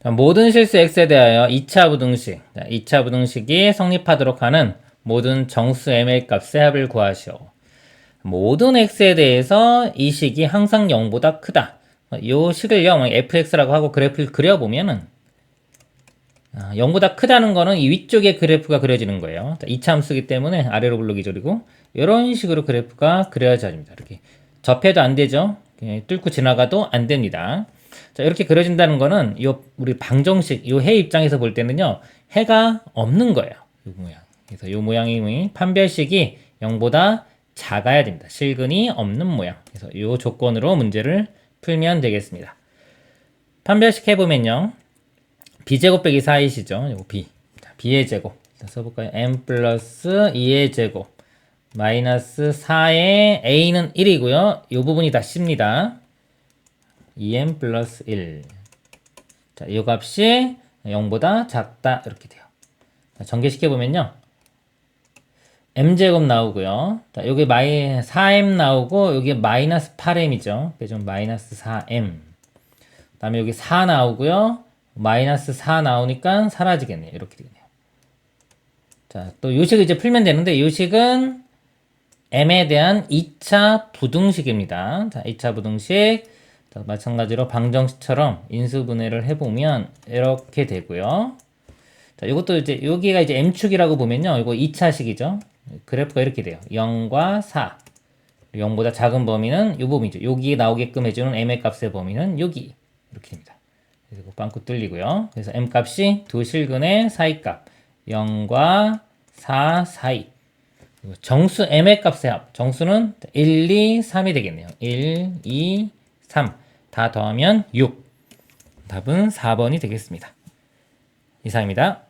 자, 모든 실수 x에 대하여 2차 부등식, 자, 2차 부등식이 성립하도록 하는 모든 정수 m의 값의 합을 구하시오. 모든 x에 대해서 이 식이 항상 0보다 크다. 이 식을요, fx라고 하고 그래프를 그려보면은 아, 0보다 크다는 거는 이 위쪽에 그래프가 그려지는 거예요. 자, 2차 함수기 때문에 아래로 굴르기 조리고 이런 식으로 그래프가 그려져집니다. 이렇게 접해도 안 되죠. 예, 뚫고 지나가도 안 됩니다. 자, 이렇게 그려진다는 거는 요 우리 방정식 요해 입장에서 볼 때는요. 해가 없는 거예요. 요 모양. 그래서 요 모양이 판별식이 0보다 작아야 됩니다. 실근이 없는 모양. 그래서 요 조건으로 문제를 풀면 되겠습니다. 판별식 해보면요. b제곱 빼기 4이시죠. 요거 b. 자, b의 제곱. 자, 써볼까요? m 플러스 2의 제곱. 마이너스 4의 a는 1이고요. 이 부분이 다 c입니다. 2m 플러스 1. 자, 이 값이 0보다 작다. 이렇게 돼요. 자, 전개시켜보면요. m제곱 나오고요. 자, 여기 마이 4m 나오고, 여기 마이너스 8m이죠. 그래서 좀 마이너스 4m. 그 다음에 여기 4 나오고요. 마이너스 4 나오니까 사라지겠네요. 이렇게 되겠네요. 자, 또 요식을 이제 풀면 되는데, 요식은 m에 대한 2차 부등식입니다. 자, 2차 부등식. 자, 마찬가지로 방정식처럼 인수분해를 해보면 이렇게 되고요. 자, 이것도 이제 여기가 이제 m축이라고 보면요. 이거 2차식이죠. 그래프가 이렇게 돼요. 0과 4. 0보다 작은 범위는 이 범위죠. 여기 나오게끔 해주는 m의 값의 범위는 여기 이렇게 됩니다. 그래서 빵꾸 뚫리고요. 그래서 m 값이 두 실근의 사이 값 0과 4 사이. 그리고 정수 m의 값의 합. 정수는 1, 2, 3이 되겠네요. 1, 2, 3. 다 더하면 6. 답은 4번이 되겠습니다. 이상입니다.